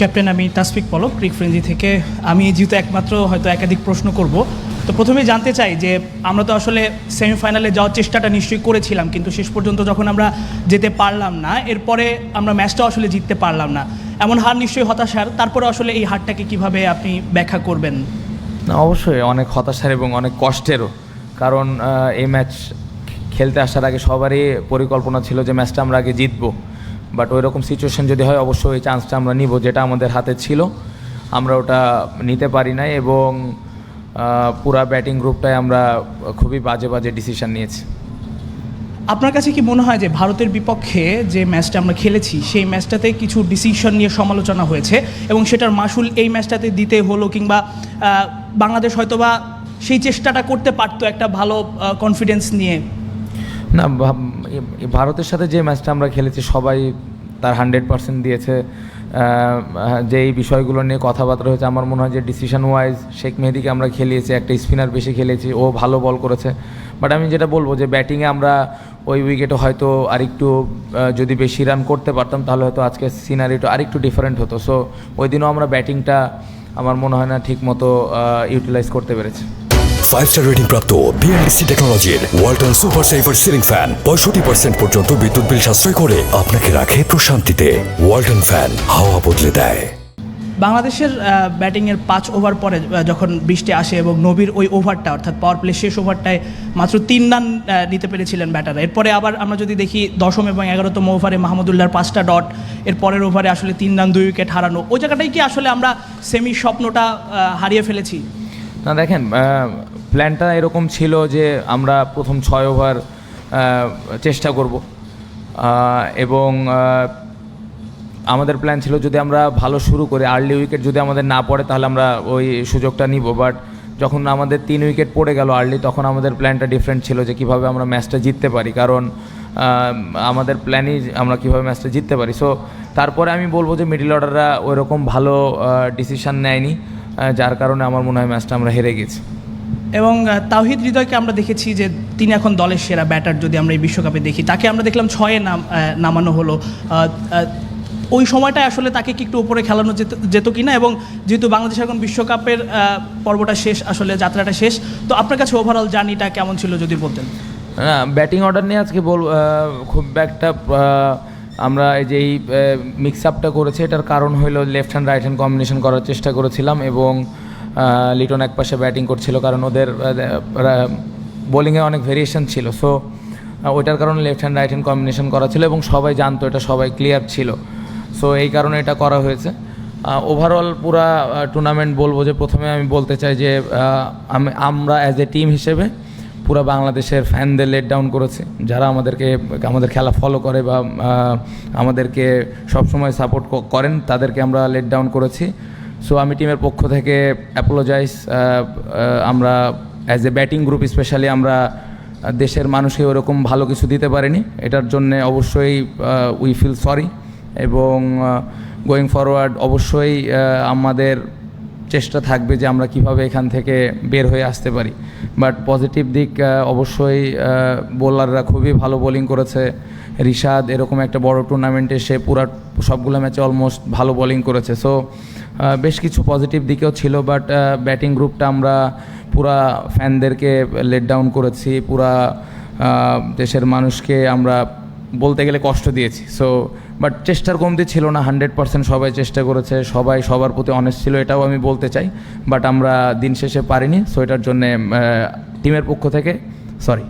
Captain, আমি তাসফিক পলক, ক্রিক frenzy থেকে। আমি যেহেতু একমাত্র হয়তো একাধিক প্রশ্ন করব, তো প্রথমেই জানতে চাই যে আমরা তো আসলে সেমিফাইনালে যাওয়ার চেষ্টাটা নিশ্চয়ই করেছিলাম, কিন্তু শেষ পর্যন্ত যখন আমরা যেতে পারলাম না, এরপরে আমরা ম্যাচটা আসলে জিততে পারলাম না। এমন হার নিশ্চয়ই হতাশার তারপরে আসলে এই হারটাকে কীভাবে আপনি ব্যাখ্যা করবেন? না, অবশ্যই অনেক হতাশার এবং অনেক কষ্টেরও, কারণ এই ম্যাচ খেলতে আসার আগে সবারই পরিকল্পনা ছিল যে ম্যাচটা আমরা আগে জিতবো। বাট ওই রকম সিচুয়েশন যদি হয় অবশ্যই এই চান্সটা আমরা নিব যেটা আমাদের হাতে ছিল। আমরা ওটা নিতে পারি নাই এবং পুরা ব্যাটিং গ্রুপটায় আমরা খুবই বাজে বাজে ডিসিশন নিয়েছি। আপনার কাছে কি মনে হয় যে ভারতের বিপক্ষে যে ম্যাচটা আমরা খেলেছি সেই ম্যাচটাতে কিছু ডিসিশন নিয়ে সমালোচনা হয়েছে? এবং সেটার মাসুল এই ম্যাচটাতে দিতে হলো কিংবা বাংলাদেশ হয়তোবা সেই চেষ্টাটা করতে পারতো একটা ভালো কনফিডেন্স নিয়ে? না ভারতের সাথে যে ম্যাচটা আমরা খেলেছি, সবাই তার হান্ড্রেড পার্সেন্ট দিয়েছে। যে এই বিষয়গুলো নিয়ে কথাবার্তা হয়েছে, আমার মনে হয় যে ডিসিশন ওয়াইজ শেখ মেহেদিকে আমরা খেলিয়েছি, একটা স্পিনার বেশি খেলেছি, ও ভালো বল করেছে। বাট আমি যেটা বলব যে ব্যাটিংয়ে আমরা ওই উইকেটে হয়তো আরেকটু যদি বেশি রান করতে পারতাম, তাহলে হয়তো আজকে সিনারিটা আরেকটু ডিফারেন্ট হতো। সো ওই দিনও আমরা ব্যাটিংটা আমার মনে হয় না ঠিক মতো ইউটিলাইজ করতে পেরেছি। ফাইভ স্টার রেটিং প্রাপ্ত বিএনডিসি টেকনোলজির Walton super saver ceiling fan পঁয়ষট্টি পার্সেন্ট পর্যন্ত বিদ্যুৎ বিল সাশ্রয় করে আপনাকে রাখে প্রশান্তিতে। ওয়ালটন ফ্যান হাওয়া বদলে দেয়। বাংলাদেশের ব্যাটিংয়ের পাঁচ ওভার পরে যখন বৃষ্টি আসে এবং নবীর ওই ওভারটা অর্থাৎ পাওয়ার প্লে শেষ ওভারটায় মাত্র তিন রান নিতে পেরেছিলেন ব্যাটাররা এরপরে আবার আমরা যদি দেখি দশম এবং এগারোতম ওভারে মাহমুদুল্লাহর পাঁচটা ডট এর পরের ওভারে আসলে তিন রান দুই উইকেট হারানো। ওই জায়গাটাই কি আসলে আমরা সেমি স্বপ্নটা হারিয়ে ফেলেছি? না, দেখেন প্ল্যানটা এরকম ছিল যে আমরা প্রথম ছয় ওভার চেষ্টা করব। এবং আমাদের প্ল্যান ছিল যদি আমরা ভালো শুরু করি আর্লি উইকেট যদি আমাদের না পড়ে তাহলে আমরা ওই সুযোগটা নিব। বাট যখন আমাদের তিন উইকেট পড়ে গেল আর্লি তখন আমাদের প্ল্যানটা ডিফারেন্ট ছিল যে কীভাবে আমরা ম্যাচটা জিততে পারি। কারণ আমাদের প্ল্যানই আমরা কীভাবে ম্যাচটা জিততে পারি। সো তারপরে আমি বলব যে মিডল অর্ডাররা ওইরকম ভালো ডিসিশন নেয়নি। যার কারণে আমার মনে হয় ম্যাচটা আমরা হেরে গেছি। এবং আহ, তাওহিদ হৃদয়কে আমরা দেখেছি যে তিনি এখন দলের সেরা ব্যাটার যদি আমরা এই বিশ্বকাপে দেখি। তাকে আমরা দেখলাম ছয়ে নাম নামানো হলো। ওই সময়টায় আসলে তাকে কি একটু উপরে খেলানো যেত যেত কি না এবং যেহেতু বাংলাদেশ এখন বিশ্বকাপের পর্বটা শেষ আসলে যাত্রাটা শেষ তো আপনার কাছে ওভারঅল জার্নিটা কেমন ছিল যদি বলতেন? না ব্যাটিং অর্ডার নিয়ে আজকে বল খুব একটা আমরা এই যে এই মিক্স আপটা করেছি, এটার কারণ হলো left hand right hand combination করার চেষ্টা করেছিলাম এবং লিটন এক পাশে ব্যাটিং করছিল কারণ ওদের বোলিংয়ে অনেক ভেরিয়েশন ছিল। সো ওইটার কারণে left hand right hand combination করা ছিল এবং সবাই জানতো এটা সবাই ক্লিয়ার ছিল। সো এই কারণে এটা করা হয়েছে। ওভারঅল পুরা টুর্নামেন্ট বলব যে প্রথমে আমি বলতে চাই যে আমরা অ্যাজ এ টিম হিসেবে পুরো বাংলাদেশের ফ্যানদের লেট ডাউন করেছে। যারা আমাদেরকে, আমাদের খেলা ফলো করে বা আমাদেরকে সবসময় সাপোর্ট করেন, তাদেরকে আমরা লেট ডাউন করেছি। সো আমি টিমের পক্ষ থেকে অ্যাপোলোজাইজ আমরা as a batting group specially আমরা দেশের মানুষকে ওরকম ভালো কিছু দিতে পারিনি। এটার জন্য অবশ্যই উই ফিল সরি এবং গোয়িং ফরওয়ার্ড অবশ্যই আমাদের চেষ্টা থাকবে যে আমরা কীভাবে এখান থেকে বের হয়ে আসতে পারি। বাট পজিটিভ দিক অবশ্যই বোলাররা খুবই ভালো বোলিং করেছে। রিশাদ এরকম একটা বড় টুর্নামেন্টে সে পুরা সবগুলো ম্যাচে অলমোস্ট ভালো বোলিং করেছে। সো বেশ কিছু পজিটিভ দিকেও ছিল বাট ব্যাটিং গ্রুপটা আমরা পুরা ফ্যানদেরকে লেট ডাউন করেছি। পুরা দেশের মানুষকে আমরা বলতে গেলে কষ্ট দিয়েছি। সো বাট চেষ্টার কমতি ছিল না, হান্ড্রেড পার্সেন্ট সবাই চেষ্টা করেছে, সবাই সবার প্রতি অনেস্ট ছিল, এটাও আমি বলতে চাই, বাট আমরা দিন শেষে পারিনি সো এটার জন্যে টিমের পক্ষ থেকে সরি